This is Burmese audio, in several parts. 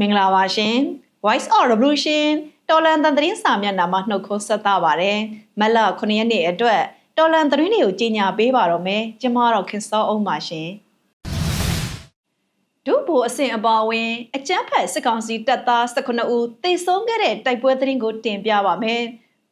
မင်္ဂလာပါရှင် Voice of Revolution တော်လန်တန်သတင်းစာမျက်နှာမှာနှုတ်ခွန်းဆက်သပါတယ်မက်လ9ရက်နေ့အတွက်တော်လန်သတင်းတွေကိုကြီးညာပေးပါတော့မယ်ကျမတော့ခင်စောအောင်ပါရှင်ဒုဘူအဆင့်အပါအဝင်အကြမ်းဖက်စစ်ကောင်စီတပ်သား19ဦးသေဆုံးခဲ့တဲ့တိုက်ပွဲသတင်းကိုတင်ပြပါမယ်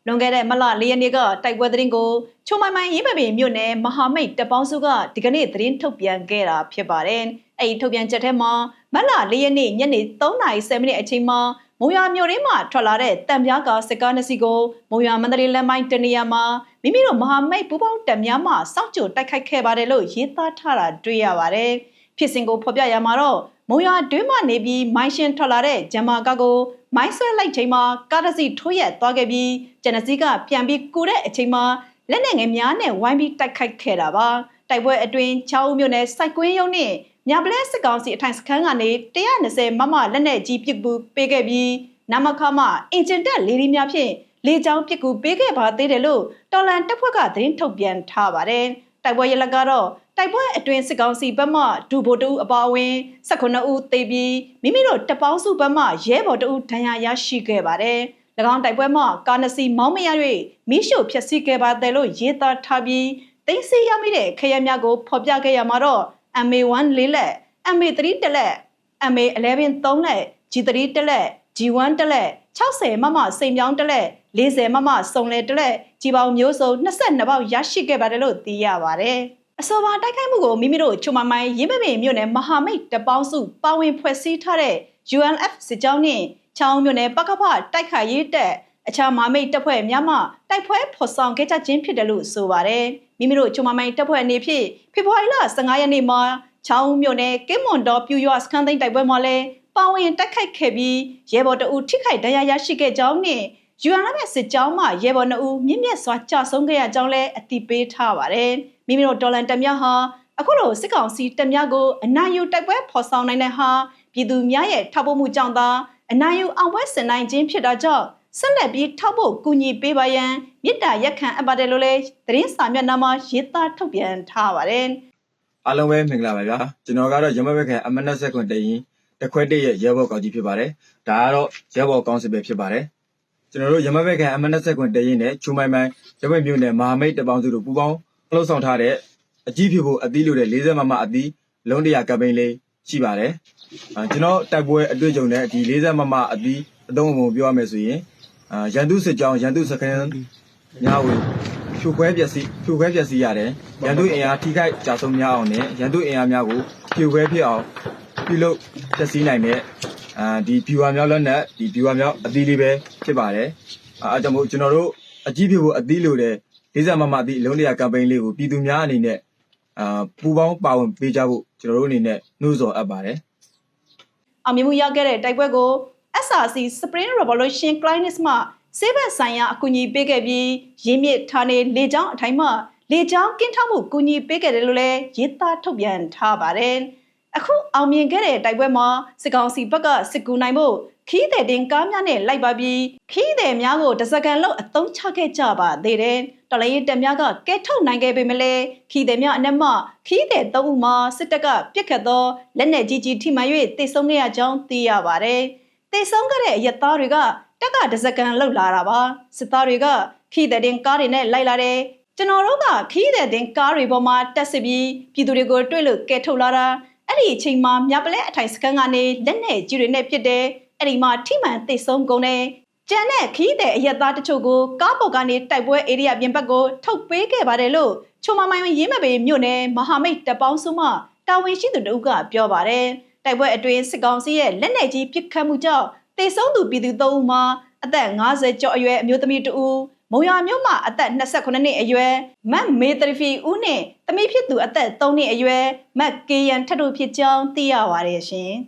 လွန်ခဲ့တဲ့မလ၄ရက်နေ့ကတိုက်ပွဲသတင်းကိုချုံမိုင်မိုင်ရေးမပင်မြို့နယ်မဟာမိတ်တပ်ပေါင်းစုကဒီကနေ့သတင်းထုတ်ပြန်ခဲ့တာဖြစ်ပါတယ်။အဲဒီထုတ်ပြန်ချက်ထဲမှာ မလ၄ရက်နေ့ညနေ3:30မိနစ်အချိန်မှာမုံရွာမြို့ရင်းမှာထွက်လာတဲ့တံပြားကားစစ်ကားနှစ်စီးကိုမုံရွာမန္တလေးလမ်းပိုင်းတနေရာမှာမိမိတို့မဟာမိတ်ပူးပေါင်းတပ်များမှစောင့်ကြိုတိုက်ခိုက်ခဲ့ပါတယ်လို့ရေးသားထားတာတွေ့ရပါတယ်။ဖြစ်စဉ်ကိုဖော်ပြရမှာတော့မုံရွာတွင်းမှနေပြီးမိုင်းရှင်ထွက်လာတဲ့ဂျမာကားကိုမိုင်းဆွဲလိုက်ချိန်မှာကားတစ်စီးထိုးရက်သွားခဲ့ပြီးကျန်တဲ့စီးကပြန်ပြီးကူတဲ့အချိန်မှာလက်နက်ငယ်များနဲ့ဝိုင်းပြီးတိုက်ခိုက်ခဲ့တာပါတိုက်ပွဲအတွင်း6ဦးမြို့နယ်စိုက်ကွင်းရုံးနဲ့ မြပလဲစစ်ကောင်စီအထိုင်စခန်းကနေ120မမလက်နက်ကြီးပစ်ကူပေးခဲ့ပြီးနမခမအင်ဂျင်တက်လေဒီများဖြင့်လေကြောင်းပစ်ကူပေးခဲ့ပါသေးတယ်လို့တော်လန်တပ်ဖွဲ့ကသတင်းထုတ်ပြန်ထားပါတယ်တိုက်ပွဲရလကတော့တိုက်ပွဲအတွင်းစစ်ကောင်စီဘက်မှဒူဘိုတူအပါအဝင်19ဦးသေပြီးမိမိတို့တပေါင်းစုဘက်မှရဲဘော်တဦးဒဏ်ရာရရှိခဲ့ပါတယ်။၎င်းတိုက်ပွဲမှာကာနစီမောင်းမရ၍မိရှုဖျက်ဆီးခဲ့ပါတယ်လို့ရေးသားထားပြီးတင်းစီရမိတဲ့ခရများကိုဖော်ပြခဲ့ရမှာတော့ MA1 လေးလက် MA3 တစ်လက် MA11 သုံးလက် G3 တစ်လက် G1 တစ်လက်60မမစိန်ပြောင်းတစ်လက်40မမစုံလေတစ်လက်ကြီးပေါင်းမျိုးစုံ22ပေါက်ရရှိခဲ့ပါတယ်လို့သိရပါတယ်။အဆိုပါတိုက်ခိုက်မှုကိုမိမိတို့ချုံမမိုင်းရင်းမပင်မြို့နယ်မဟာမိတ်တပေါင်းစုပါဝင်ဖွဲ့စည်းထားတဲ့ UNF စစ်ကြောင်းနှင့်ချောင်းမြို့နယ်ပကဖတိုက်ခိုက်ရေးတက်အခြားမဟာမိတ်တပ်ဖွဲ့များမှတိုက်ပွဲဖော်ဆောင်ခဲ့ကြခြင်းဖြစ်တယ်လို့ဆိုပါတယ်။ မိမိတို့ချုံမမိုင်းတပ်ဖွဲ့အနေဖြင့်ဖေဖော်ဝါရီလ15ရက်နေ့မှာချောင်းမြို့နယ်ကင်းမွန်တော်ပြူရွာစခန်းသိမ်းတိုက်ပွဲမှာလည်းပါဝင်တိုက်ခိုက်ခဲ့ပြီးရဲဘော်တအူထိခိုက်ဒဏ်ရာရရှိခဲ့ကြောင်းနှင့် UNF စစ်ကြောင်းမှရဲဘော်2ဦးမြင့်မြတ်စွာကြာဆုံးခဲ့ရကြောင်းလည်းအသိပေးထားပါတယ်။မိမိတို့ဒေါ်လန်တများဟာအခုလိုစစ်ကောင်စီတများကိုအနာယူတိုက်ပွဲဖော်ဆောင်နိုင်တဲ့ဟာပြည်သူများရဲ့ထောက်ပို့မှုကြောင့်သာအနာယူအောင်ပွဲဆင်နိုင်ခြင်းဖြစ်တာကြောင့် ဆက်လက်ပြီးထောက်ဖို့ကူညီပေးပါရန်မေတ္တာရက်ခံအပ်ပါတယ်လို့လည်းသတင်းစာမျက်နှာမှာရေးသားထုတ်ပြန်ထားပါတယ်။အားလုံးပဲမင်္ဂလာပါဗျာကျွန်တော်ကတော့ရမဘက်ကအမနက်ဆက်ခွန်တရင်တခွဲတရဲ့ရဲဘော်ကောင်ကြီးဖြစ်ပါတယ်ဒါကတော့ရဲဘော်ကောင်စစ်ပဲဖြစ်ပါတယ်ကျွန်တော်တို့ရမဘက်ကအမနက်ဆက်ခွန်တရင်နဲ့ချူမိုင်မိုင်ရမမျိုးနဲ့မဟာမိတ်တပေါင်းစုတို့ပူးပေါင်းလှုပ်ဆောင်ထားတဲ့အကြီးဖြစ်ဖို့အသီးလို့တဲ့40မမအသီးလုံးတရာကပိန်းလေးရှိပါတယ်အာကျွန်တော်တိုက်ပွဲအတွေ့အကြုံနဲ့ဒီ40မမအသီးအသုံးအပုံပြောရမယ်ဆိုရင် အာရန်သူစစ်ကြောင်းရန်သူစကန်ညာဝင်ဖြိုခွဲပျက်စီးဖြိုခွဲပျက်စီးရတယ်ရန်သူအင်အားထိခိုက်ကြဆုံးများအောင်နဲ့ရန်သူအင်အားများကိုဖြိုခွဲဖြစ်အောင်ပြုလုပ်ပျက်စီးနိုင်တဲ့အာဒီ viewer များလက်နဲ့ဒီ viewer များအသီးလေးပဲဖြစ်ပါတယ်အဲအကြောင့်မို့ကျွန်တော်တို့အကြီးဖြစ်ဖို့အသီးလို့တဲ့40မမအသီးအလုံးတရာကမ်ပိန်းလေးကိုပြည်သူများအနေနဲ့အာပူပေါင်းပါဝင်ပေးကြဖို့ကျွန်တော်တို့အနေနဲ့နှိုးဆော်အပ်ပါတယ်အောင်မြင်မှုရခဲ့တဲ့တိုက်ပွဲကို SRC Spring Revolution Clinics မှစေဘက်ဆိုင်ရာအကူအညီပေးခဲ့ပြီးရင်းမြစ်ဌာနေလေကြောင်းအထိုင်မှလေကြောင်းကင်းထောက်မှုကူညီပေးခဲ့တယ်လို့လည်းရေးသားထုတ်ပြန်ထားပါတယ်။အခုအောင်မြင်ခဲ့တဲ့တိုက်ပွဲမှာစစ်ကောင်စီဘက်ကစစ်ကူနိုင်ဖို့ခီးတဲ့တင်ကားများနဲ့လိုက်ပါပြီးခီးတဲ့များကိုတစကန်လောက်အသုံးချခဲ့ကြပါသေးတယ်။တော်လည်းတက်များကကဲထုတ်နိုင်ခဲ့ပေမဲ့လည်းခီးတဲ့များအနက်မှခီးတဲ့သုံးဦးမှာစစ်တပ်ကပြစ်ခတ်သောလက်နက်ကြီးကြီးထိမှန်၍တိတ်ဆုံးခဲ့ရကြောင်းသိရပါတယ်။ တိတ်ဆုံးခဲ့တဲ့အရက်သားတွေကတက်ကတစကန်လောက်လာတာပါစစ်သားတွေကခီးတဲ့တင်ကားတွေနဲ့လိုက်လာတယ်ကျွန်တော်တို့ကခီးတဲ့တင်ကားတွေပေါ်မှာတက်စစ်ပြီးပြည်သူတွေကိုတွေ့လို့ကဲထုတ်လာတာအဲ့ဒီအချိန်မှာမြပလဲအထိုင်စကန်ကနေလက်နဲ့ကြီးတွေနဲ့ဖြစ်တယ်အဲ့ဒီမှာထိမှန်သိဆုံးကုန်တယ်ကျန်တဲ့ခီးတဲ့အရက်သားတချို့ကိုကားပေါ်ကနေတိုက်ပွဲဧရိယာပြင်ဘက်ကိုထုတ်ပေးခဲ့ပါတယ်လို့ချုံမမိုင်ရေးမပေမြို့နယ်မဟာမိတ်တပ်ပေါင်းစုမှတာဝန်ရှိသူတို့ကပြောပါတယ် တိုက်ပွဲအတွင်းစစ်ကောင်စီရဲ့လက်နက်ကြီးပစ်ခတ်မှုကြောင့်တေဆုံးသူပြည်သူ၃ဦးမှာအသက်50ကျော်အရွယ်အမျိုးသမီးတဦးမုံရွာမြို့မှာအသက်28နှစ်အရွယ်မတ်မေတရဖီဦးနဲ့သမီးဖြစ်သူအသက်3နှစ်အရွယ်မတ်ကေယန်ထတ်တို့ဖြစ်ကြောင်းသိရပါတယ်ရှင်။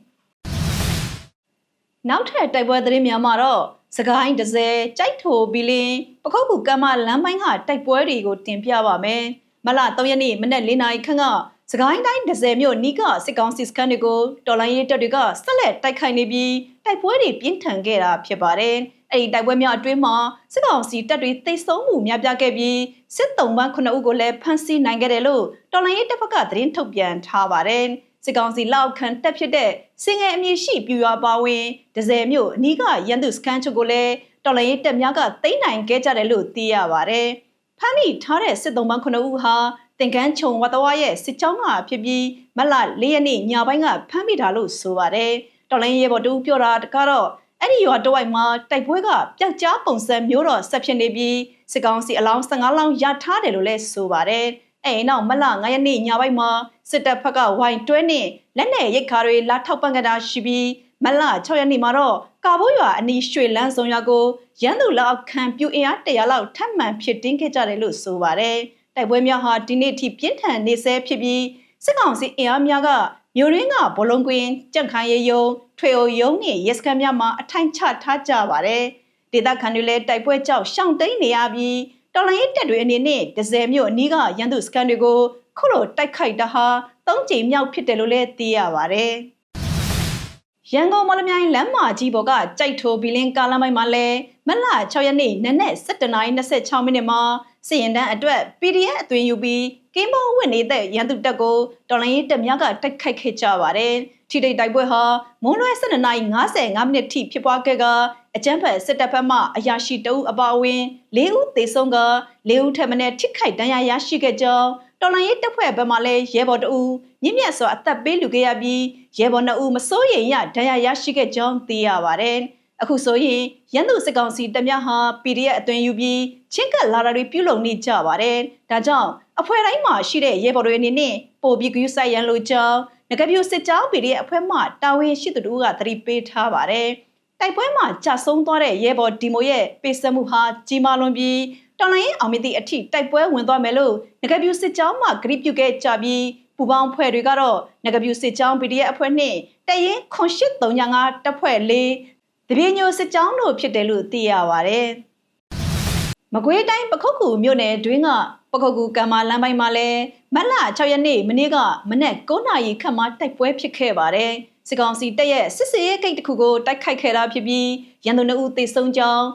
နောက်ထပ်တိုက်ပွဲသတင်းများမှာတော့စကိုင်းဒဇယ်ကြိုက်ထိုဘီလင်းပခုတ်ကူကမ်းမလမ်းပိုင်းကတိုက်ပွဲတွေကိုတင်ပြပါမယ်။မလ3ရက်နေ့မနက်၄နာရီခန့်က စကိုင်းတိုင်းဒဇယ်မြို့နီးကစစ်ကောင်စီစခန်းတွေကိုတော်လိုင်းရေးတပ်တွေကဆက်လက်တိုက်ခိုက်နေပြီးတိုက်ပွဲတွေပြင်းထန်ခဲ့တာဖြစ်ပါတယ်။အဲ့ဒီတိုက်ပွဲများအတွင်းမှာစစ်ကောင်စီတပ်တွေတိတ်ဆုံးမှုများပြားခဲ့ပြီးစစ်တုံးပန်း9ဦးကိုလည်းဖမ်းဆီးနိုင်ခဲ့တယ်လို့တော်လိုင်းရေးတပ်ဖက်ကသတင်းထုတ်ပြန်ထားပါတယ်။စစ်ကောင်စီလောက်ခံတက်ဖြစ်တဲ့စင်ငယ်အမည်ရှိပြူရွာပါဝင်ဒဇယ်မြို့အနီးကရန်သူစခန်းချုပ်ကိုလည်းတော်လိုင်းရေးတပ်များကသိမ်းနိုင်ခဲ့ကြတယ်လို့သိရပါတယ်။ဖမ်းမိထားတဲ့စစ်သုံးပန်း9ဦးဟာ တင်ကန်းချုံဝတဝါရဲ့စစ်ကြောင်းကဖြစ်ပြီးမလ၄ရက်နေ့ညပိုင်းကဖမ်းမိတာလို့ဆိုပါတယ်။တော်လိုင်းရေးဘော်တူပြောတာကတော့အဲ့ဒီရွာတဝိုက်မှာတိုက်ပွဲကပျောက်ကြားပုံစံမျိုးတော့ဆက်ဖြစ်နေပြီးစစ်ကောင်စီအလောင်း15လောင်းရထားတယ်လို့လည်းဆိုပါတယ်။အဲ့နောက်မလ9ရက်နေ့ညပိုင်းမှာစစ်တပ်ဖက်ကဝိုင်တွဲနဲ့လက်နက်ရိတ်ခါတွေလာထောက်ပံ့ကြတာရှိပြီးမလ6ရက်နေ့မှာတော့ကာဘိုးရွာအနီးရွှေလန်းစုံရွာကိုရန်သူလောက်ခံပြူအင်အား100လောက်ထပ်မံဖြစ်တင်းခဲ့ကြတယ်လို့ဆိုပါတယ်။ တိုက်ပွဲများဟာဒီနေ့ထိပြင်းထန်နေဆဲဖြစ်ပြီးစစ်ကောင်စီအင်အားများကမြို့ရင်းကဘလုံးကွင်းကြန့်ခိုင်ရယုံထွေအိုယုံနဲ့ရဲစခန်းများမှာအထိုင်ချထားကြပါတယ်။ဒေသခံတွေလည်းတိုက်ပွဲကြောင့်ရှောင်တိန်နေရပြီးတော်လိုင်းတက်တွေအနေနဲ့ဒဇယ်မြို့အနီးကရန်သူစခန်းတွေကိုခုလိုတိုက်ခိုက်တာဟာသုံးကြိမ်မြောက်ဖြစ်တယ်လို့လည်းသိရပါတယ်။ ရန်ကုန်မော်လမြိုင်လမ်းမကြီးပေါ်ကကြိုက်ထိုဘီလင်းကားလမ်းပိုင်းမှာလဲမလ6ရက်နေ့နနက်7:26မိနစ်မှာစီရင်တန်းအတွက် PDF အသွင်ယူပြီးကင်းဘောဝင်နေတဲ့ရန်သူတပ်ကိုတော်လိုင်းရေးတပ်များကတိုက်ခိုက်ခဲ့ကြပါတယ်။ထိတိတ်တိုက်ပွဲဟာမွန်းလွဲ12:55မိနစ်ထိဖြစ်ပွားခဲ့ကအကြမ်းဖက်စစ်တပ်ဘက်မှအရာရှိတအုပ်အပါအဝင်၄ဦးသေဆုံးက၄ဦးထပ်မံထိခိုက်ဒဏ်ရာရရှိခဲ့ကြောင်း တော်လိုင်းရေးတပ်ဖွဲ့ဘက်မှလည်းရဲဘော်တအူမြင့်မြတ်စွာအသက်ပေးလူခဲ့ရပြီးရဲဘော်နှစ်ဦးမစိုးရိမ်ရဒဏ်ရာရရှိခဲ့ကြောင်းသိရပါတယ်။အခုဆိုရင်ရန်သူစစ်ကောင်စီတပ်များဟာ PDF အသွင်ယူပြီးချင်းကပ်လာတာတွေပြုလုပ်နေကြပါတယ်။ဒါကြောင့်အဖွဲ့တိုင်းမှာရှိတဲ့ရဲဘော်တွေအနေနဲ့ပို့ပြီးဂရုစိုက်ရန်လိုကြောင်းငကပြူစစ်ကြောင်း PDF အဖွဲ့မှတာဝန်ရှိသူတို့ကသတိပေးထားပါတယ်။တိုက်ပွဲမှာကြာဆုံးသွားတဲ့ရဲဘော်ဒီမိုရဲ့ပေးဆက်မှုဟာကြီးမားလွန်ပြီး တော်လိုင်းရင်အောင်မြင်သည့်အထိတိုက်ပွဲဝင်သွားမယ်လို့ငကပြူစစ်ကြောင်းမှဂရိပြုခဲ့ကြပြီးပူပေါင်းဖွဲ့တွေကတော့ငကပြူစစ်ကြောင်း PDF အဖွဲ့နှင့်တရင်8335တပ်ဖွဲ့၄တပြေညိုစစ်ကြောင်းတို့ဖြစ်တယ်လို့သိရပါတယ်။မကွေးတိုင်းပခုတ်ကူမြို့နယ်တွင်းကပခုတ်ကူကံမာလမ်းပိုင်းမှာလဲမတ်လ6ရက်နေ့မနေ့ကမနေ့9နာရီခန့်မှတိုက်ပွဲဖြစ်ခဲ့ပါတယ်။စစ်ကောင်စီတပ်ရဲ့စစ်စေးဂိတ်တစ်ခုကိုတိုက်ခိုက်ခဲ့တာဖြစ်ပြီးရန်သူနှစ်ဦးသေဆုံးကြောင်း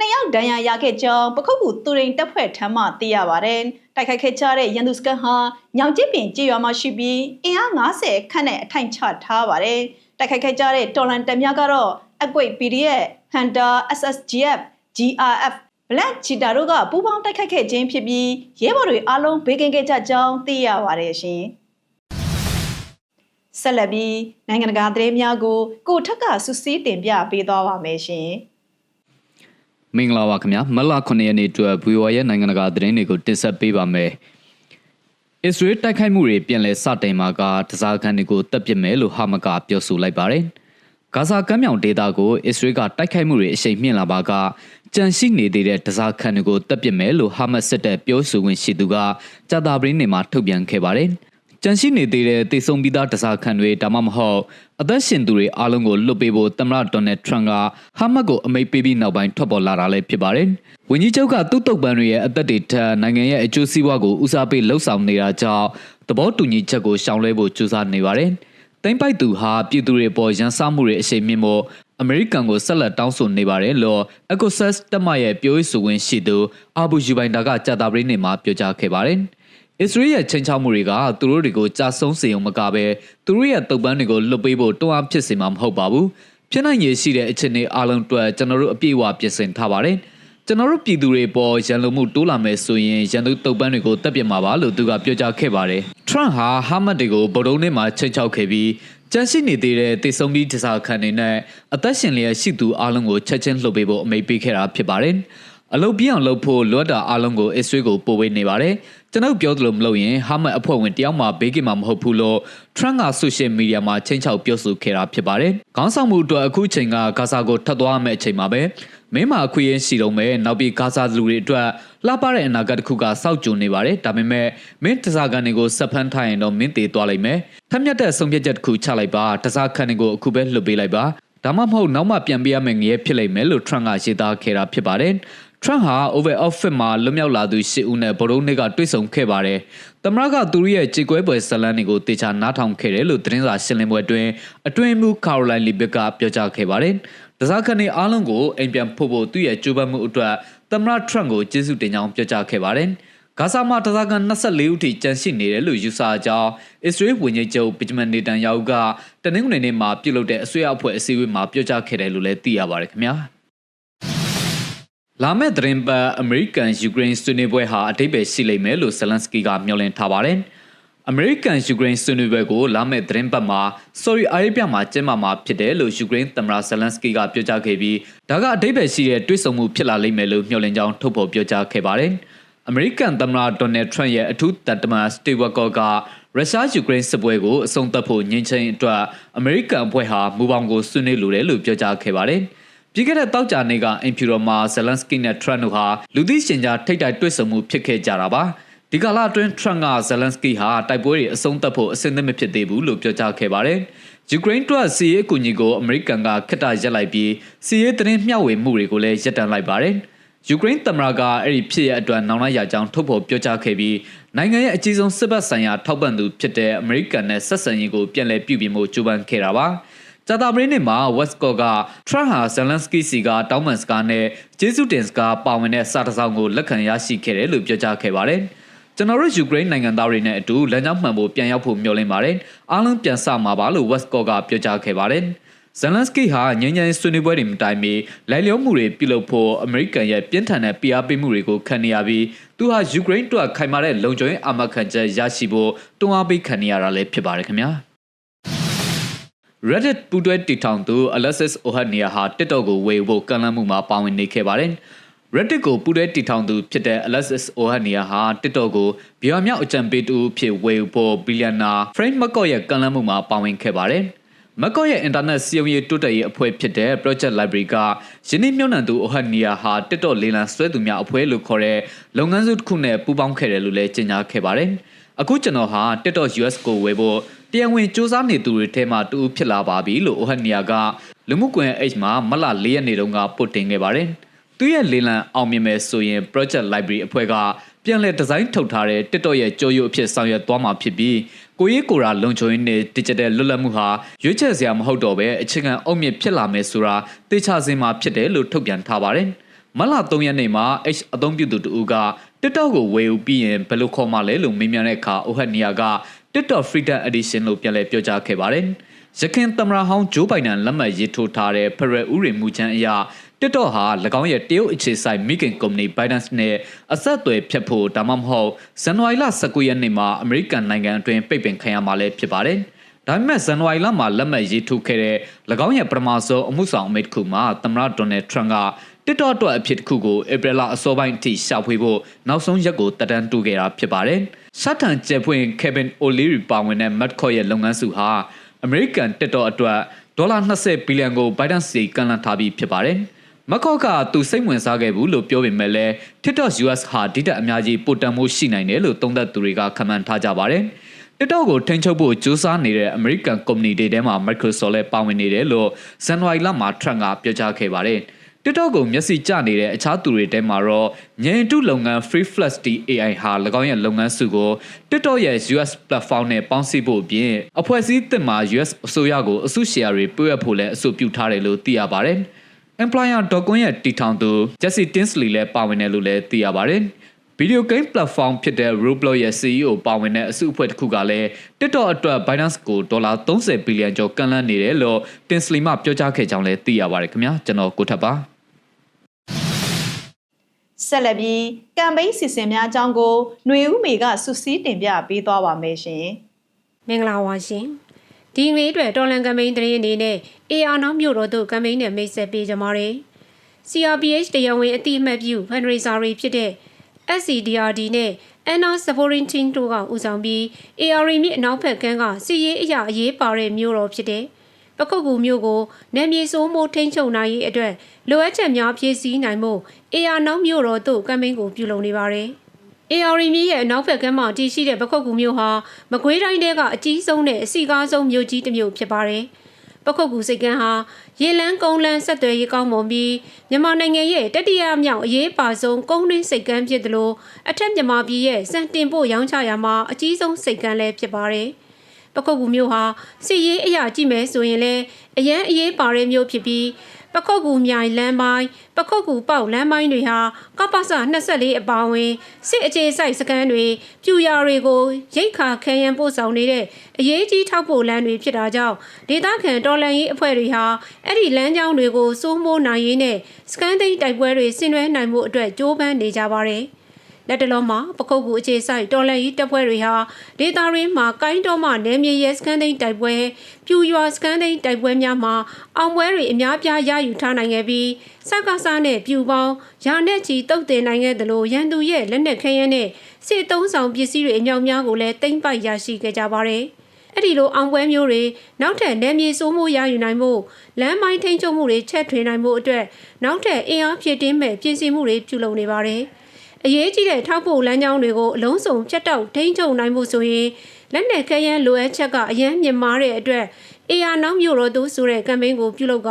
နှစ်ယောက်ဒဏ်ရာရခဲ့ကြောင်းပခုတ်ကူသူရင်တပ်ဖွဲ့ထမ်းမှသိရပါတယ်။တိုက်ခိုက်ခဲ့ကြတဲ့ရန်သူစကန်ဟာညောင်ကျစ်ပင်ကြေးရွာမှာရှိပြီးအင်အား90ခန့်နဲ့အထိုင်ချထားပါတယ်။တိုက်ခိုက်ခဲ့ကြတဲ့တော်လန်တပ်များကတော့အကွိတ် PDF, Hunter, SSGF, GRF Black Cheetah တို့ကပူးပေါင်းတိုက်ခိုက်ခဲ့ခြင်းဖြစ်ပြီးရဲဘော်တွေအားလုံးဘေးကင်းခဲ့ကြကြောင်းသိရပါတယ်ရှင်။ဆက်လက်ပြီးနိုင်ငံတကာသတင်းများကိုကိုထက်ကစုစည်းတင်ပြပေးသွားပါမယ်ရှင်။ မင်္ဂလာပါခင်ဗျာမလ9ရက်နေ့အတွက် VOA ရဲ့နိုင်ငံတကာသတင်းတွေကိုတင်ဆက်ပေးပါမယ်။အစ္စရေးတိုက်ခိုက်မှုတွေပြန်လည်စတင်မှာကတစားခန်းတွေကိုတပ်ပစ်မယ်လို့ဟာမကပြောဆိုလိုက်ပါတယ်။ဂါဇာကမ်းမြောင်ဒေသကိုအစ္စရေးကတိုက်ခိုက်မှုတွေအရှိန်မြင့်လာပါကကြန့်ရှိနေသေးတဲ့တစားခန်းတွေကိုတပ်ပစ်မယ်လို့ဟာမတ်စစ်တပ်ပြောဆိုဝင်ရှိသူကကြာတာပရင်းနေမှာထုတ်ပြန်ခဲ့ပါတယ်။ ကြန့်ရှိနေသေးတဲ့တေဆုံပြီးသားတစားခန်းတွေဒါမှမဟုတ်အသက်ရှင်သူတွေအားလုံးကိုလွတ်ပေးဖို့သမ္မတဒေါ်နယ်ထရန့်ကဟာမတ်ကိုအမိန့်ပေးပြီးနောက်ပိုင်းထွက်ပေါ်လာတာလည်းဖြစ်ပါတယ်။ဝန်ကြီးချုပ်ကသူ့တုတ်ပန်းတွေရဲ့အသက်တွေထက်နိုင်ငံရဲ့အကျိုးစီးပွားကိုဦးစားပေးလှုပ်ဆောင်နေတာကြောင့်သဘောတူညီချက်ကိုရှောင်လွှဲဖို့ကြိုးစားနေပါတယ်။တိမ့်ပိုက်သူဟာပြည်သူတွေပေါ်ရန်စမှုတွေအရှိန်မြင့်ဖို့အမေရိကန်ကိုဆက်လက်တောင်းဆိုနေပါတယ်လို့ Ecosys တက်မရဲ့ပြောရေးဆိုခွင့်ရှိသူအာဘူယူဘိုင်တာကကြာတာပရင်းနေမှာပြောကြားခဲ့ပါတယ်။ အစ္စရေးရဲ့ချိန်ချောက်မှုတွေကသူတို့တွေကိုကြာဆုံးစေုံမကပဲသူတို့ရဲ့တုပ်ပန်းတွေကိုလွတ်ပေးဖို့တွန်းအားဖြစ်စေမှာမဟုတ်ပါဘူး။ဖြစ်နိုင်ရရှိတဲ့အခြေအနေအလုံးအတွက်ကျွန်တော်တို့အပြည့်အဝပြင်ဆင်ထားပါတယ်။ကျွန်တော်တို့ပြည်သူတွေပေါ်ရန်လိုမှုတိုးလာမယ်ဆိုရင်ရန်သူတုပ်ပန်းတွေကိုတပ်ပြမှာပါလို့သူကပြောကြားခဲ့ပါတယ်။ Trump ဟာဟာမတ်တွေကိုဗုဒ္ဓုံနေ့မှာချိန်ချောက်ခဲ့ပြီးကြန့်ရှိနေသေးတဲ့တေဆုံပြီးတစားခံနေနဲ့အသက်ရှင်လျက်ရှိသူအလုံးကိုချက်ချင်းလှုပ်ပေးဖို့အမိန့်ပေးခဲ့တာဖြစ်ပါတယ်။အလုပ်ပြအောင်လုပ်ဖို့လွတ်တာအလုံးကိုအစ္စရေးကိုပို့ပေးနေပါတယ်။ ကျွန်ုပ်ပြောသလိုမလုပ်ရင်ဟာမတ်အဖွဲ့ဝင်တယောက်မှဘေးကင်းမှာမဟုတ်ဘူးလို့ Trump ကဆိုရှယ်မီဒီယာမှာချိန်ချောက်ပြောဆိုခဲ့တာဖြစ်ပါတယ်။ခေါင်းဆောင်မှုအတွက်အခုချိန်ကဂါဇာကိုထပ်သွားမယ့်အချိန်မှာပဲမင်းမာအခွင့်အရေးရှိတော့မယ်နောက်ပြီးဂါဇာလူတွေအတွက်လှပတဲ့အနာဂတ်တစ်ခုကစောက်ကြုံနေပါတယ်ဒါပေမဲ့မင်းတစားကန်တွေကိုဆက်ဖမ်းထားရင်တော့မင်းသေးသွားလိမ့်မယ်ထက်မြက်တဲ့ဆုံးဖြတ်ချက်တစ်ခုချလိုက်ပါတစားကန်တွေကိုအခုပဲလွတ်ပေးလိုက်ပါဒါမှမဟုတ်နောက်မှပြန်ပေးရမယ့်ငရဲဖြစ်လိမ့်မယ်လို့ Trump ကရှင်းသားခဲ့တာဖြစ်ပါတယ် ထရန့်ဟာ over outfit မှာလွတ်မြောက်လာသူ၈ဦးနဲ့ဗိုလ်တော်နေ့ကတွေ့ဆုံခဲ့ပါတယ်။သမရကသူရဲ့ကြေကွဲပွဲဇလန်းတွေကိုတေချာနားထောင်ခဲ့တယ်လို့သတင်းစာရှင်းလင်းပွဲအတွင်းအတွင်းမှုကာရိုလိုင်းလီဘစ်ကပြောကြားခဲ့ပါတယ်။တစားခဏအားလုံးကိုအိမ်ပြန်ဖို့ဖို့သူ့ရဲ့ကြိုးပမ်းမှုအတွက်သမရထရန့်ကိုကျေးဇူးတင်ကြောင်းပြောကြားခဲ့ပါတယ်။ဂါဇာမှာတစားကန်24ဦးထိကျန်ရှိနေတယ်လို့ယူဆကြောင်းအစ္စရေးဝန်ကြီးချုပ်ဘင်ဂျမင်နေတန်ယာဟုကတနင်္ဂနွေနေ့မှာပြုလုပ်တဲ့အစိုးရအဖွဲ့အစည်းအဝေးမှာပြောကြားခဲ့တယ်လို့လည်းသိရပါတယ်ခင်ဗျာ လာမယ့်သတင်းပတ်အမေရိကန်ယူကရိန်းဆွေးနွေးပွဲဟာအတိတ်ပဲရှိလိမ့်မယ်လို့ဇလန်စကီကမျှော်လင့်ထားပါတယ် အမေရိကန်ယူကရိန်းဆွေးနွေးပွဲကိုလာမယ့်သတင်းပတ်မှာဆော်ရီအာရေဗျမှာကျင်းပမှာဖြစ်တယ်လို့ယူကရိန်းသမ္မတဇလန်စကီကပြောကြားခဲ့ပြီးဒါကအတိတ်ပဲရှိတဲ့တွဲဆုံမှုဖြစ်လာလိမ့်မယ်လို့မျှော်လင့်ကြောင်းထုတ်ဖော်ပြောကြားခဲ့ပါတယ်။အမေရိကန်သမ္မတဒေါ်နယ်ထရန့်ရဲ့အထူးတန်တမန်စတီဝကော့ကရုရှားယူကရိန်းစစ်ပွဲကိုအဆုံးသတ်ဖို့ညှင်းချင်းအတွက်အမေရိကန်အဖွဲ့ဟာမူပေါင်းကိုဆွေးနွေးလိုတယ်လို့ပြောကြားခဲ့ပါတယ်။ ပြီးခဲ့တဲ့တောက်ကြနေကအင်ဖြူတော်မှာဇလန်စကီနဲ့ထရန့်တို့ဟာလူသိရှင်ကြားထိတ်တိုက်တွေ့ဆုံမှုဖြစ်ခဲ့ကြတာပါ။ဒီကလာအတွင်းထရန့်ကဇလန်စကီဟာတိုက်ပွဲတွေအဆုံးသတ်ဖို့အဆင်သင့်မဖြစ်သေးဘူးလို့ပြောကြားခဲ့ပါတယ်။ယူကရိန်းတို့စီးရဲအကူအညီကိုအမေရိကန်ကခက်တာရက်လိုက်ပြီးစီးရဲသတင်းမျှဝေမှုတွေကိုလည်းရပ်တန့်လိုက်ပါတယ်။ယူကရိန်းသမ္မတကအဲ့ဒီဖြစ်ရအတွက်နောင်လိုက်ရကြောင်းထုတ်ဖော်ပြောကြားခဲ့ပြီးနိုင်ငံရဲ့အကြီးဆုံးစစ်ဘက်ဆိုင်ရာထောက်ပံ့သူဖြစ်တဲ့အမေရိကန်နဲ့ဆက်ဆံရေးကိုပြန်လည်ပြုပြင်ဖို့ကြိုးပမ်းခဲ့တာပါ။ ကြာသပတေးနေ့မှာ Westcott က Trump ဟာ Zelensky စီကတောင်းပန်စကားနဲ့ဂျေဆုတင်စကားပါဝင်တဲ့စာတစ်စောင်ကိုလက်ခံရရှိခဲ့တယ်လို့ပြောကြားခဲ့ပါတယ်။ကျွန်တော်တို့ယူကရိန်းနိုင်ငံသားတွေနဲ့အတူလမ်းကြောင်းမှန်ဖို့ပြန်ရောက်ဖို့မျှော်လင့်ပါတယ်။အားလုံးပြန်ဆမှာပါလို့ Westcott ကပြောကြားခဲ့ပါတယ်။ဇလန်စကီဟာငြိမ်းချမ်းဆွေးနွေးပွဲတွေမတိုင်မီလိုက်လျောမှုတွေပြုလုပ်ဖို့အမေရိကန်ရဲ့ပြင်းထန်တဲ့ဖိအားပေးမှုတွေကိုခံနေရပြီးသူဟာယူကရိန်းတွက်ခိုင်မာတဲ့လုံခြုံရေးအာမခံချက်ရရှိဖို့တွန်းအားပေးခံနေရတာလည်းဖြစ်ပါတယ်ခင်ဗျာ။ Reddit ပူတွဲတီထောင်သူ Alexis Ohania ဟာ TikTok ကိုဝေဖို့ကန့်လန့်မှုမှာပါဝင်နေခဲ့ပါတယ်။ Reddit ကိုပူတွဲတီထောင်သူဖြစ်တဲ့ Alexis Ohania ဟာ TikTok ကိုဘီယာမြောက်အကြံပေးသူဖြစ်ဝေဖို့ဘီလီယံနာ Frank McCoy ရဲ့ကန့်လန့်မှုမှာပါဝင်ခဲ့ပါတယ်။ McCoy ရဲ့ internet စီယုံရေးတိုးတက်ရေးအဖွဲ့ဖြစ်တဲ့ Project Library ကယင်းနှမြုံနှံသူ Ohania ဟာ TikTok လေးလံဆွဲသူများအဖွဲ့လို့ခေါ်တဲ့လုပ်ငန်းစုတစ်ခုနဲ့ပူးပေါင်းခဲ့တယ်လို့လည်းကြေညာခဲ့ပါတယ်။ အခုကျွန်တော်ဟာ TikTok US ကိုဝေဖို့တရားဝင်စ조사နေသူတွေထဲမှာတူဖြစ်လာပါပြီလို့ Ohania ကလူမှုကွန်ရက် H မှာမလ၄ရက်နေ့တုန်းကပို့တင်ခဲ့ပါတယ်။သူရဲ့လေးလံအောင်မြင်မဲ့ဆိုရင် Project Library အဖွဲ့ကပြန်လည်ဒီဇိုင်းထုတ်ထားတဲ့ TikTok ရဲ့ကြိုးရုပ်အဖြစ်ဆောင်ရွက်သွားမှာဖြစ်ပြီးကိုရေးကိုရာလုံခြုံရေးနဲ့ digital လွတ်လပ်မှုဟာရွေးချယ်စရာမဟုတ်တော့ဘဲအခြေခံအုတ်မြစ်ဖြစ်လာမယ်ဆိုတာသိချစင်မှာဖြစ်တယ်လို့ထုတ်ပြန်ထားပါတယ်။ မလ3ရက်နေ့မှာ H အသုံးပြုသူတူက TikTok ကိုဝယ်ယူပြီးရင်ဘယ်လိုခေါ်မှလဲလို့မေးမြန်းတဲ့အခါအိုဟတ်နီယာက TikTok Freedom Edition လို့ပြန်လည်ပြောကြားခဲ့ပါတယ်။ရခင်သမ္မတဟောင်းဂျိုးဘိုင်ဒန်လက်မှတ်ရေးထိုးထားတဲ့ဖရယ်ဥရိမူချမ်းအရ TikTok ဟာ၎င်းရဲ့တရုတ်အခြေစိုက်မိခင်ကုမ္ပဏီ Binance နဲ့အဆက်အသွယ်ဖြတ်ဖို့ဒါမှမဟုတ်ဇန်နဝါရီလ19ရက်နေ့မှာအမေရိကန်နိုင်ငံအတွင်းပိတ်ပင်ခံရမှာလည်းဖြစ်ပါတယ်။ဒါပေမဲ့ဇန်နဝါရီလမှာလက်မှတ်ရေးထိုးခဲ့တဲ့၎င်းရဲ့ပထမဆုံးအမှုဆောင်အမိန့်တစ်ခုမှာသမ္မတဒေါ်နယ်ထရန့်က TikTok အတွက်အဖြစ်တစ်ခုကိုဧပြီလအစောပိုင်းအထိရှာဖွေဖို့နောက်ဆုံးရက်ကိုတက်တန်းတူခဲ့တာဖြစ်ပါတယ်။ sát ထန်ကျက်ဖွင့် Kevin O'Leary ပါဝင်တဲ့ Madcoy ရဲ့လုပ်ငန်းစုဟာအမေရိကန် TikTok အတွက်ဒေါ်လာ20ဘီလီယံကို Biden စီကန်လန့်ထားပြီးဖြစ်ပါတယ်။မကော့ကသူစိတ်ဝင်စားခဲ့ဘူးလို့ပြောပေမဲ့လည်း TikTok US ဟာဒီတက်အများကြီးပိုတန်မှုရှိနိုင်တယ်လို့သုံးသပ်သူတွေကခန့်မှန်းထားကြပါတယ်။ TikTok ကိုထိန်းချုပ်ဖို့ကြိုးစားနေတဲ့အမေရိကန်ကုမ္ပဏီတွေထဲမှာ Microsoft လည်းပါဝင်နေတယ်လို့ဇန်နဝါရီလမှာ Trump ကပြောကြားခဲ့ပါတယ်။ TikTok ကိုမျက်စိကျနေတဲ့အခြားသူတွေထဲမှာတော့ညင်တုလုပ်ငန်း Free Flash AI ဟာ၎င်းရဲ့လုပ်ငန်းစုကို TikTok ရဲ့ US platform နဲ့ပေါင်းစည်းဖို့အပြင်အဖွဲ့အစည်းသစ်မှာ US အစိုးရကိုအစုရှယ်ယာတွေပေးအပ်ဖို့လည်းအဆိုပြုထားတယ်လို့သိရပါတယ်။ Employer.com ရဲ့တီထောင်သူ Jesse Tinsley လည်းပါဝင်တယ်လို့လည်းသိရပါတယ်။ဗီဒီယိုဂိမ်း platform ဖြစ်တဲ့ Roblox ရဲ့ CEO ပါဝင်တဲ့အစုအဖွဲ့တစ်ခုကလည်း TikTok အတွက် Binance ကိုဒေါ်လာ30ဘီလီယံကျော်ကန့်လန့်နေတယ်လို့ Tinsley မှပြောကြားခဲ့ကြောင်းလည်းသိရပါတယ်ခင်ဗျာကျွန်တော်ကိုထပ်ပါ ဆက်လက်ပြီးကမ်ပိန်းစီစဉ်များအကြောင်းကိုຫນွေဦးမေကစုစည်းတင်ပြပေးသွားပါမယ်ရှင်မင်္ဂလာပါရှင်ဒီငွေအတွက်တော်လန်ကမိန်းတရင်အနေနဲ့ AR နောက်မြို့တော်သို့ကမိန်းနဲ့မိတ်ဆက်ပေးကြပါရယ် CRPH တရားဝင်အတိအမှတ်ပြု fundraiser တွေဖြစ်တဲ့ SCDRD နဲ့ Anna Supporting Team တို့ကဦးဆောင်ပြီး AR မြစ်အနောက်ဘက်ကမ်းကစီရေးအရာအရေးပါတဲ့မြို့တော်ဖြစ်တဲ့ ပကုတ်ကူမြို့ကိုနယ်မြေစိုးမိုးထိန်းချုပ်နိုင်ရေးအတွက်လိုအပ်ချက်များဖြည့်ဆည်းနိုင်မှု AR နောက်မြို့တော်သို့ကမ်ပိန်းကိုပြုလုပ်နေပါတယ်။ AR မြစ်ရဲ့အနောက်ဘက်ကမ်းမှာတည်ရှိတဲ့ပခုတ်ကူမြို့ဟာမကွေးတိုင်းထဲကအကြီးဆုံးနဲ့အစီကားဆုံးမြို့ကြီးတစ်မြို့ဖြစ်ပါတယ်။ပခုတ်ကူစိတ်ကမ်းဟာရေလန်းကုန်းလန်းဆက်သွယ်ရေးကောင်းမွန်ပြီးမြန်မာနိုင်ငံရဲ့တတိယမြောက်အရေးပါဆုံးကုန်းတွင်းစိတ်ကမ်းဖြစ်သလိုအထက်မြန်မာပြည်ရဲ့စံတင်ပို့ရောင်းချရာမှာအကြီးဆုံးစိတ်ကမ်းလည်းဖြစ်ပါတယ်။ ပခုတ်ကူမြို့ဟာစစ်ရေးအရာကြည့်မယ်ဆိုရင်လည်းအရန်အရေးပါတဲ့မြို့ဖြစ်ပြီးပခုတ်ကူမြိုင်လမ်းပိုင်းပခုတ်ကူပေါက်လမ်းပိုင်းတွေဟာကပ္ပစ24အပါအဝင်စစ်အခြေစိုက်စခန်းတွေပြူရာတွေကိုရိတ်ခါခဲယံပို့ဆောင်နေတဲ့အရေးကြီးထောက်ပို့လမ်းတွေဖြစ်တာကြောင့်ဒေသခံတော်လှန်ရေးအဖွဲ့တွေဟာအဲ့ဒီလမ်းကြောင်းတွေကိုစိုးမိုးနိုင်ရေးနဲ့စကန်သိန်းတိုက်ပွဲတွေဆင်နွှဲနိုင်မှုအတွက်ကြိုးပမ်းနေကြပါတယ်။ လက်တလုံးမှာပခုတ်ကူအခြေဆိုင်တော်လန်ကြီးတပ်ဖွဲ့တွေဟာဒေတာရင်းမှာကိုင်းတော်မှနယ်မြေရဲစခန်းသိမ်းတိုက်ပွဲပြူရွာစခန်းသိမ်းတိုက်ပွဲများမှာအောင်ပွဲတွေအများပြားရယူထားနိုင်ခဲ့ပြီးစက္ကစနဲ့ပြူပေါင်းရာနဲ့ချီတုတ်တင်နိုင်ခဲ့သလိုရန်သူရဲ့လက်နက်ခဲယမ်းနဲ့စစ်သုံးဆောင်ပစ္စည်းတွေအမြောက်များကိုလည်းတင်ပိုက်ရရှိခဲ့ကြပါတယ်။အဲ့ဒီလိုအောင်ပွဲမျိုးတွေနောက်ထပ်နယ်မြေစိုးမိုးရယူနိုင်မှုလမ်းမိုင်းထိန်းချုပ်မှုတွေချက်ထွင်နိုင်မှုအတွက်နောက်ထပ်အင်အားဖြည့်တင်းမဲ့ပြင်ဆင်မှုတွေပြုလုပ်နေပါတယ်။ အရေးကြီးတဲ့ထောက်ပို့လမ်းကြောင်းတွေကိုအလုံးစုံဖြတ်တောက်ထိန်းချုပ်နိုင်မှုဆိုရင်လက်နက်ခဲယမ်းလိုအပ်ချက်ကအရင်မြင့်မားတဲ့အတွက်အေယာနောက်မြို့တော်သူဆိုတဲ့ကမ်ပိန်းကိုပြုလုပ်က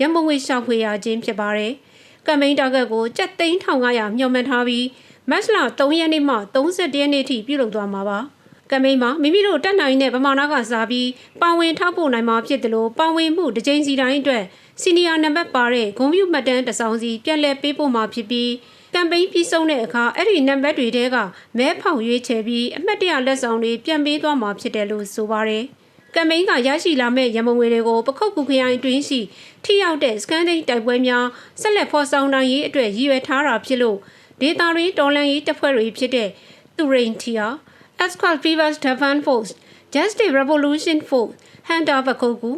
ရမုံဝေရှောက်ဖွေရခြင်းဖြစ်ပါတယ်။ကမ်ပိန်းတာဂက်ကိုကြက်သိန်း1500မျှော်မှန်းထားပြီးမတ်လ3ရက်နေ့မှ31ရက်နေ့ထိပြုလုပ်သွားမှာပါ။ကမ်ပိန်းမှာမိမိတို့တက်နိုင်တဲ့ပမာဏကစားပြီးပါဝင်ထောက်ပို့နိုင်မှာဖြစ်တယ်လို့ပါဝင်မှုတစ်ကြိမ်စီတိုင်းအတွက်စီနီယာနံပါတ်ပါတဲ့ဂုံပြူမှတ်တမ်းတစ်စောင်းစီပြက်လက်ပေးပို့မှာဖြစ်ပြီး ကမ်ပိန်းပြီးဆုံးတဲ့အခါအဲ့ဒီနံပါတ်တွေထဲကမဲဖောက်ရွေးချယ်ပြီးအမှတ်တရလက်ဆောင်တွေပြန်ပေးသွားမှာဖြစ်တယ်လို့ဆိုပါတယ်။ကမ်ပိန်းကရရှိလာမဲ့ရမုံငွေတွေကိုပခုတ်ကူခရိုင်တွင်းရှိထိရောက်တဲ့စကန်ဒိတ်တိုက်ပွဲများဆက်လက်ဖော်ဆောင်နိုင်ရေးအတွက်ရည်ရွယ်ထားတာဖြစ်လို့ဒေတာရီတော်လန်ရေးတပ်ဖွဲ့တွေဖြစ်တဲ့သူရိန်တီယာ Escort Fevers Defense Force Justice Revolution Force Hunter ပခုတ်ကူ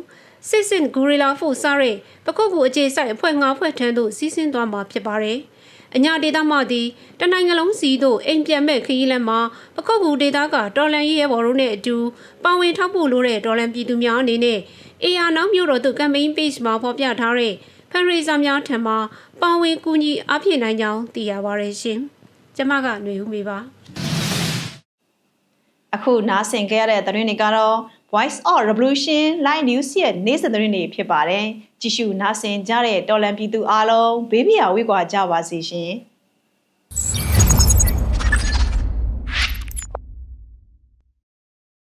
စစ်စင်ဂူရီလာဖို့စားတဲ့ပခုတ်ကူအခြေစိုက်အဖွဲ့၅ဖွဲ့ထမ်းသို့စီးဆင်းသွားမှာဖြစ်ပါတယ်။ အညာဒေသမှသည်တနိုင်ငံလုံးစီသို့အိမ်ပြန်မဲ့ခရီးလမ်းမှာပခုတ်ကူဒေသကတော်လန်ရေးရဲဘော်တို့နဲ့အတူပါဝင်ထောက်ပို့လို့တဲ့တော်လန်ပြည်သူများအနေနဲ့အေယာနောက်မြို့တော်သို့ကမ်ပိန်း page မှာဖော်ပြထားတဲ့ဖန်ရီစာများထံမှပါဝင်ကူညီအားဖြည့်နိုင်ကြောင်းသိရပါတယ်ရှင်။ကျမကຫນွေဦးမေပါ။အခုနားဆင်ခဲ့ရတဲ့သတင်းတွေကတော့ Voice of Revolution Line News ရဲ့နေ့စဉ်သတင်းတွေဖြစ်ပါတယ်။ကြည့်ရှုနားဆင်ကြတဲ့တော်လန်ပြည်သူအားလုံးဘေးပရာဝေးကွာကြပါစေရှင်။